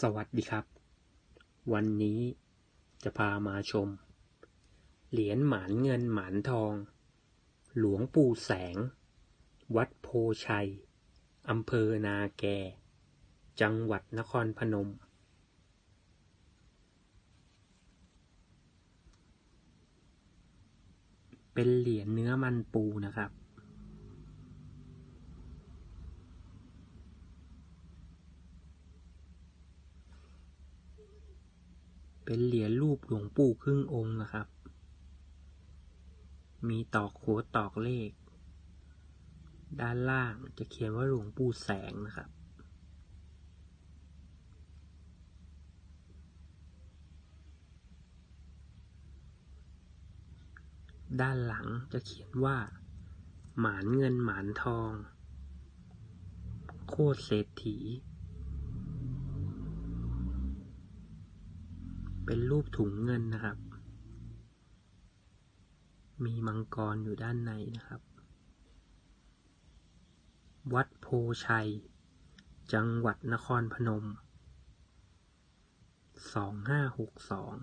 สวัสดีครับ วันนี้จะพามาชม เหรียญหมานเงินหมานทอง หลวงปู่แสง วัดโพชัยอำเภอนาแก จังหวัดนครพนม เป็นเหรียญเนื้อมันปูนะครับ เป็นเหรียญรูปหลวงปู่ครึ่งองค์นะครับ มีตอกโขดตอกเลข ด้านล่างจะเขียนว่าหลวงปู่แสงนะครับ ด้านหลังจะเขียนว่า หมานเงินหมานทอง โคตรเศรษฐี เป็นรูปถุงเงินนะครับ มีมังกรอยู่ด้านในนะครับ วัดโพชัย จังหวัดนครพนม สองห้าหกสอง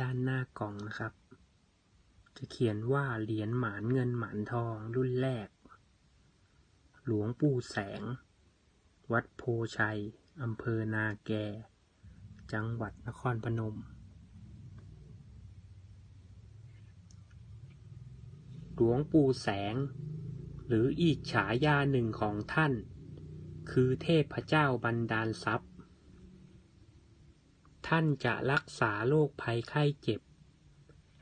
ด้านหน้ากล่องนะครับ จะเขียนว่าเหรียญหมานเงินหมานทองรุ่นแรก หลวงปู่แสง วัดโพชัยอำเภอนาแก จังหวัดนครพนม หลวงปู่แสง หรืออีกฉายาหนึ่งของท่าน คือเทพเจ้าบันดาลทรัพย์ ท่านจะรักษาโรคภัยไข้เจ็บ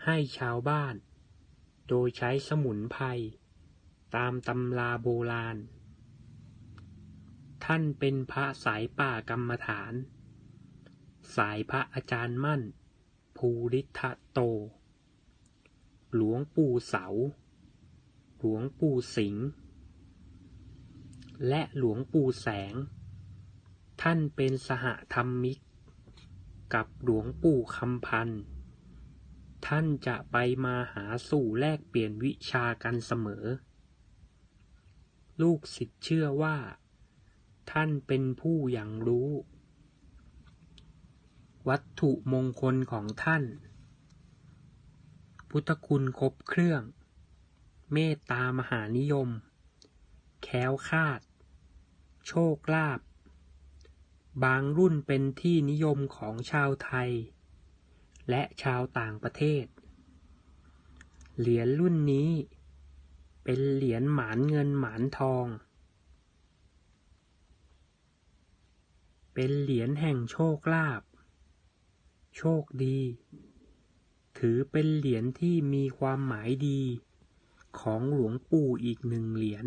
ให้ชาวบ้าน โดยใช้สมุนไพรตามตำราโบราณ ท่านเป็นพระสายป่ากรรมฐาน สายพระอาจารย์มั่น ภูริทะโต หลวงปู่เสา หลวงปู่สิงห์และหลวงปู่แสง ท่านเป็นสหธรรมิก กับหลวงปู่คำพันธ์ท่านจะไปมาหาสู่แลกเปลี่ยนวิชากันเสมอ ลูกศิษย์เชื่อว่า ท่านเป็นผู้อย่างรู้ วัตถุมงคลของท่าน พุทธคุณครบเครื่อง เมตตามหานิยม แค้วคาด โชคลาภ บางรุ่นเป็นที่นิยมของชาวไทย และชาวต่างประเทศ เหรียญรุ่นนี้ เป็นเหรียญหมานเงินหมานทอง เป็นเหรียญแห่งโชคลาภ โชคดี ถือเป็นเหรียญที่มีความหมายดีของหลวงปู่อีกหนึ่งเหรียญ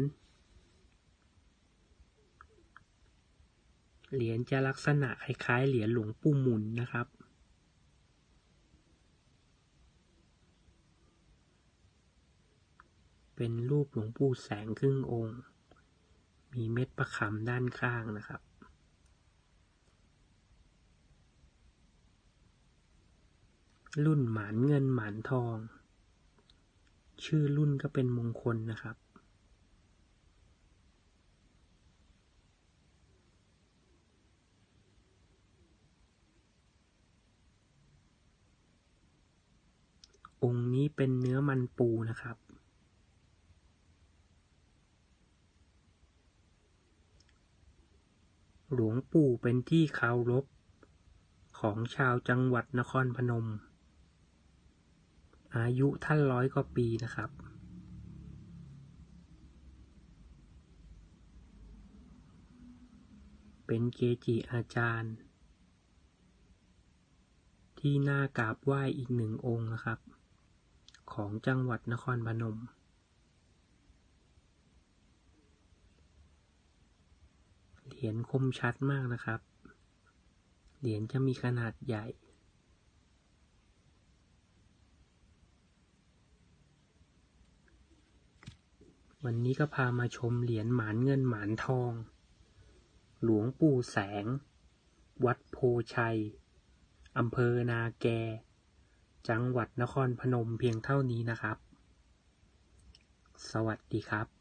เหรียญจะลักษณะคล้ายๆเหรียญหลวงปู่หมุนนะครับ เป็นรูปหลวงปู่แสงครึ่งองค์ มีเม็ดประคำด้านข้างนะครับรุ่นหมานเงินหมานทอง ชื่อรุ่นก็เป็นมงคลนะครับ องค์นี้เป็นเนื้อมันปูนะครับ หลวงปู่เป็นที่เคารพของชาวจังหวัดนครพนม อายุท่านร้อยกว่าปีนะครับเป็นเกจิอาจารย์ ที่น่ากราบไหว้อีกหนึ่งองค์นะครับ ของจังหวัดนครพนม เหรียญคมชัดมากนะครับ เหรียญจะมีขนาดใหญ่ วันนี้ก็พามาชมเหรียญหมานเงินหมานทอง หลวงปู่แสง วัดโพชัยอำเภอนาแก จังหวัดนครพนมเพียงเท่านี้นะครับ สวัสดีครับ